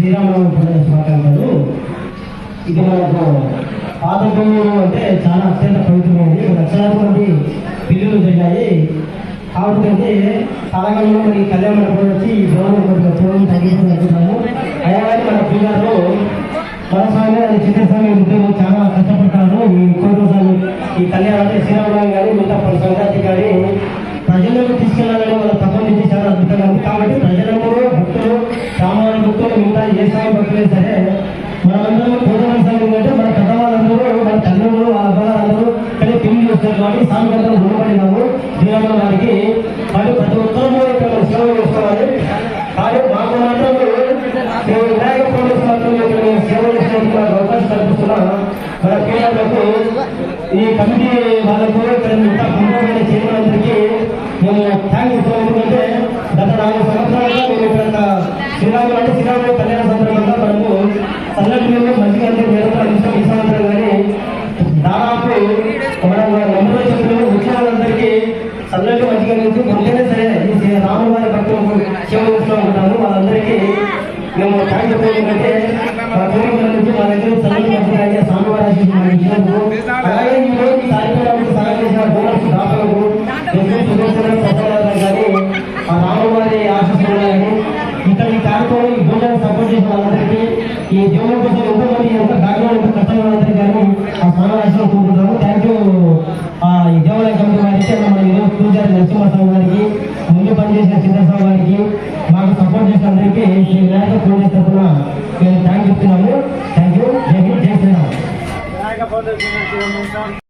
శ్రీరామనవమి పండుగ శుభాకాంక్షలు ఇది మనకు పాత అంటే చాలా అత్యంత పవిత్రమైనది. లక్షలాది మంది పిల్లలు జరిగాయి. కాబట్టి తలగంలో మరి కళ్యాణ మండపం వచ్చి ఈ భవనం కొద్దిగా చూడడం తగ్గించుకుని అనుకుంటున్నాము అయినా మన పిల్లలు మనస్వామి అది చిత్రస్వామి ఉద్యోగం చాలా కష్టపడతారు. ఈ కోట ఈ కళ్యాణం అంటే శ్రీరామనవమి కానీ మిగతా పలు సంక్రాంతి గారి స్వామి మనమందరం పూజన స్వామి అంటే మన పెద్దవాళ్ళందరూ మన తల్లులు వాళ్ళ పిల్లలందరూ కానీ పెళ్ళి చేస్తారు కాబట్టి స్వామి గుణపడినాము దీనివల్ల వారికి మరి ప్రతి ఒక్కరూ ఇక్కడ సేవ చేసుకోవాలి కానీ మాకు మాత్రం ఈ వినాయక పండుగ సేవ అవకాశం మన పిల్లలకు ఈ కమిటీ వాళ్ళకు ఇక్కడ చేయడానికి మేము థ్యాంక్స్ ఎందుకంటే గత నాలుగు సంవత్సరాలుగా మేము ఇక్కడ శ్రీరాములు అంటే శ్రీరాములు కళ్యాణ సంవత్సరం చల్లటి మంచిగా అంటే నిరంతరం ఇష్టం ఈ కానీ దాదాపు మనం నమ్మకం చెప్పిన వచ్చిన వాళ్ళందరికీ చల్లటి మంచిగా నుంచి ముందుగానే సరే శ్రీ రాముల వారి భక్తులకు చేస్తూ ఉంటాము వాళ్ళందరికీ మేము థ్యాంక్ చెప్తాం ఏంటంటే మా కుటుంబం నుంచి మా దగ్గర సంఘటన మంచిగా స్వామివారి ఆశీస్సులు ఇచ్చినందుకు అలాగే ఈ రోజు ఈ కార్యక్రమానికి సహాయం చేసిన డోనర్స్ దాతలకు ఎన్నో సుదర్శన ప్రసాదాలు ఆశీస్సులు ఉన్నాయని ఇక్కడ ఈ కార్యక్రమం ఈ భోజనం సపోర్ట్ చేసిన వాళ్ళందరికీ ఈ దేవుని కోసం ఎంతోమంది ఎంత కార్యక్రమం ఎంత కష్టంగా వాళ్ళందరికీ కానీ ఆ స్వామి ఆశీస్సులు థ్యాంక్ యూ ఈ దేవాలయ కమిటీ వారికి మన ఈరోజు పూజారి నరసింహస్వామి గారికి ముందు పనిచేసిన చిన్నస్వామి గారికి మాకు సపోర్ట్ చేసిన అందరికీ శ్రీ వినాయక పూజ తరఫున మేము థ్యాంక్ చెప్తున్నాము. థ్యాంక్ యూ జై హింద్ జై శ్రీరామ్.